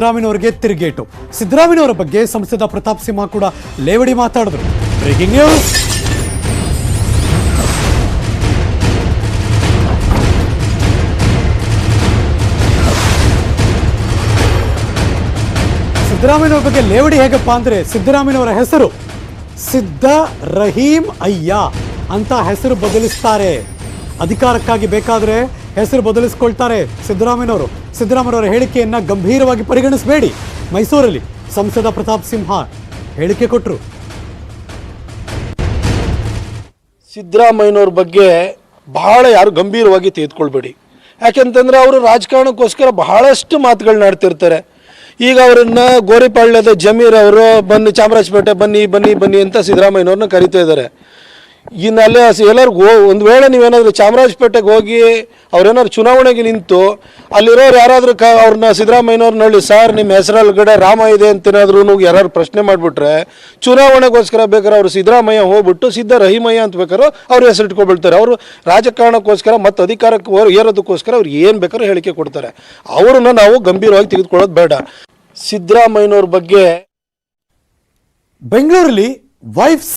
ಸಿದ್ದರಾಮಯ್ಯನವರಿಗೆ ತಿರುಗೇಟು. ಸಿದ್ದರಾಮಯ್ಯನವರ ಬಗ್ಗೆ ಸಂಸದ ಪ್ರತಾಪ್ ಸಿಂಹ ಕೂಡ ಲೇವಡಿ ಮಾತಾಡಿದ್ರು. Breaking news. ಸಿದ್ದರಾಮಯ್ಯನವರ ಬಗ್ಗೆ ಲೇವಡಿ ಹೇಗಪ್ಪ ಅಂದ್ರೆ ಸಿದ್ದರಾಮಯ್ಯನವರ ಹೆಸರು ಸಿದ್ದ ರಹೀಂ ಅಯ್ಯ ಅಂತ ಹೆಸರು ಬದಲಿಸ್ತಾರೆ. ಅಧಿಕಾರಕ್ಕಾಗಿ ಬೇಕಾದ್ರೆ ಹೆಸರು ಬದಲಿಸ್ಕೊಳ್ತಾರೆ ಸಿದ್ದರಾಮಯ್ಯನವರು. ಸಿದ್ದರಾಮಯ್ಯನವರ ಹೇಳಿಕೆಯನ್ನ ಗಂಭೀರವಾಗಿ ಪರಿಗಣಿಸಬೇಡಿ. ಮೈಸೂರಲ್ಲಿ ಸಂಸದ ಪ್ರತಾಪ್ ಸಿಂಹ ಹೇಳಿಕೆ ಕೊಟ್ಟರು ಸಿದ್ದರಾಮಯ್ಯನವ್ರ ಬಗ್ಗೆ ಬಹಳ ಯಾರು ಗಂಭೀರವಾಗಿ ತೆಗೆದುಕೊಳ್ಬೇಡಿ. ಯಾಕೆಂತಂದ್ರೆ ಅವರು ರಾಜಕಾರಣಕ್ಕೋಸ್ಕರ ಬಹಳಷ್ಟು ಮಾತುಗಳನ್ನ ಆಡ್ತಿರ್ತಾರೆ ಈಗ ಅವರನ್ನ ಗೋರಿಪಾಳ್ಯದ ಜಮೀರ್ ಅವರು, ಬನ್ನಿ ಚಾಮರಾಜಪೇಟೆ, ಬನ್ನಿ ಬನ್ನಿ ಬನ್ನಿ ಅಂತ ಸಿದ್ದರಾಮಯ್ಯನವ್ರನ್ನ ಕರಿತಾ ಇದ್ದಾರೆ. ಇನ್ನು ಅಲ್ಲೇ ಎಲ್ಲರಿಗೂ ಒಂದು ವೇಳೆ ನೀವೇನಾದರೂ ಚಾಮರಾಜಪೇಟೆಗೆ ಹೋಗಿ ಅವ್ರೇನಾದ್ರು ಚುನಾವಣೆಗೆ ನಿಂತು ಅಲ್ಲಿರೋರು ಯಾರಾದರೂ ಕ ಅವ್ರನ್ನ ಸಿದ್ದರಾಮಯ್ಯನವ್ರನ್ನ ಸರ್ ನಿಮ್ಮ ಹೆಸರಲ್ಗಡೆ ರಾಮ ಇದೆ ಅಂತ ಏನಾದ್ರೂ ಯಾರು ಪ್ರಶ್ನೆ ಮಾಡಿಬಿಟ್ರೆ ಚುನಾವಣೆಗೋಸ್ಕರ ಬೇಕಾದ್ರೆ ಅವರು ಸಿದ್ದರಾಮಯ್ಯ ಹೋಗ್ಬಿಟ್ಟು ಸಿದ್ದ ರಹಿಮಯ್ಯ ಅಂತ ಬೇಕಾದ್ರೂ ಅವ್ರ ಹೆಸರು ಇಟ್ಕೊಬಿಡ್ತಾರೆ ಅವರು ರಾಜಕಾರಣಕ್ಕೋಸ್ಕರ ಮತ್ತು ಅಧಿಕಾರಕ್ಕೆ ಏರೋದಕ್ಕೋಸ್ಕರ ಅವ್ರು ಏನು ಬೇಕಾದ್ರೂ ಹೇಳಿಕೆ ಕೊಡ್ತಾರೆ. ಅವ್ರನ್ನ ನಾವು ಗಂಭೀರವಾಗಿ ತೆಗೆದುಕೊಳ್ಳೋದು ಬೇಡ. ಸಿದ್ದರಾಮಯ್ಯನವ್ರ ಬಗ್ಗೆ ಬೆಂಗಳೂರಲ್ಲಿ ವೈಫ್